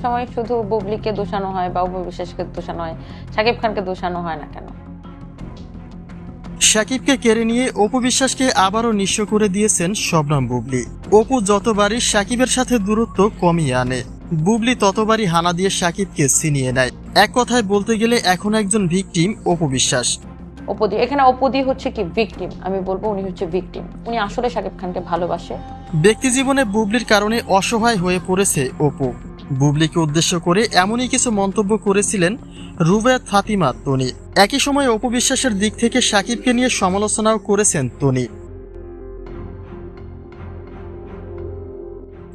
সবসময় শুধু বুবলিকে দোষানো হয় বা উপবিশ্বাসকে দোষানো হয় শাকিব খানকে দোষানো হয় না কেন? সাকিবকে কেড়ে নিয়ে অপু বিশ্বাসকে আবারও নিঃস্ব করে দিয়েছেন শবনম বুবলি। অপু যতবারই সাকিবের সাথে দূরত্ব কমিয়ে আনে বুবলি ততবারই হানা দিয়ে সাকিবকে ছিনিয়ে নেয়। এক কথায় বলতে গেলে এখন একজন ভিকটিম অপু বিশ্বাস অপদি এখানে অপদি হচ্ছে কি ভিকটিম? আমি বলব উনি হচ্ছে ভিকটিম। উনি আসলে শাকিব খানকে ভালোবাসে। ব্যক্তি জীবনে বুবলির কারণে অসহায় হয়ে পড়েছে অপু। বুবলিকে উদ্দেশ্য করে এমনই কিছু মন্তব্য করেছিলেন রুবেয়াত ফাতিমা তনি। একই সময় অপবিশ্বাসের দিক থেকে সাকিবকে নিয়ে সমালোচনাও করেছেন তনি।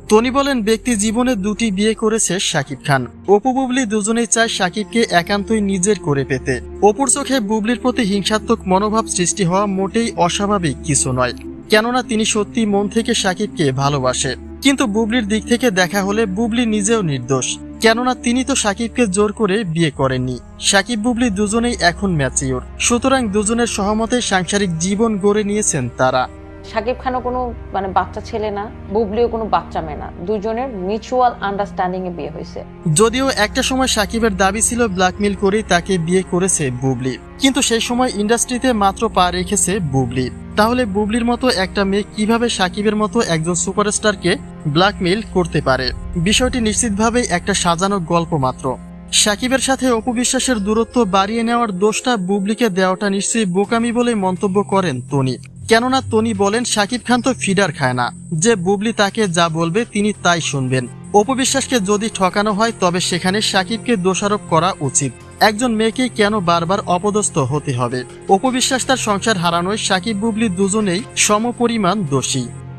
তনি বলেন, ব্যক্তি জীবনে দুটি বিয়ে করেছে শাকিব খান। অপু বুবলি দুজনেই চায় সাকিবকে একান্তই নিজের করে পেতে। অপুর চোখে বুবলির প্রতি হিংসাত্মক মনোভাব সৃষ্টি হওয়া মোটেই অস্বাভাবিক কিছু নয়। কেননা তিনি সত্যি মন থেকে সাকিবকে ভালোবাসে। কিন্তু বুবলির দিক থেকে দেখা হলে বুবলি নিজেও নির্দোষ। কেননা তিনি তো সাকিবকে জোর করে বিয়ে করেননি। সাকিব বুবলি দুজনেই এখন ম্যাচিওর। সুতরাং দুজনের সহমতে সাংসারিক জীবন গড়ে নিয়েছেন তারা। শাকিব খানও কোনো মানে বাচ্চা ছেলে না বুবলিও কোনো বাচ্চা মেয়ে না। দুজনের মিউচুয়াল আন্ডারস্ট্যান্ডিং এ বিয়ে হয়েছে। যদিও একটা সময় সাকিবের দাবি ছিল ব্ল্যাকমেল করেই তাকে বিয়ে করেছে বুবলি। কিন্তু সেই সময় ইন্ডাস্ট্রিতে মাত্র পা রেখেছে বুবলি। তাহলে বুবলির মতো একটা মেয়ে কীভাবে সাকিবের মতো একজন সুপারস্টারকে ব্ল্যাকমেল করতে পারে? বিষয়টি নিশ্চিতভাবেই একটা সাজানো গল্প মাত্র। সাকিবের সাথে অপু বিশ্বাসের দূরত্ব বাড়িয়ে নেওয়ার দোষটা বুবলিকে দেওয়াটা নিশ্চয়ই বোকামি বলে মন্তব্য করেন তনি। কেননা তনি বলেন, সাকিব খান তো ফিডার খায় না। যে বুবলি তাকে যা বলবে তিনি তাই শুনবেন। অপবিশ্বাসকে যদি ঠকানো হয়, তবে সেখানে সাকিবকে দোষারোপ করা উচিত। একজন মেয়েকে কেন বারবার অপদস্থ হতে হবে? অপবিশ্বাস তার সংসার হারানোয় সাকিব বুবলি দুজনেই সমপরিমাণ দোষী।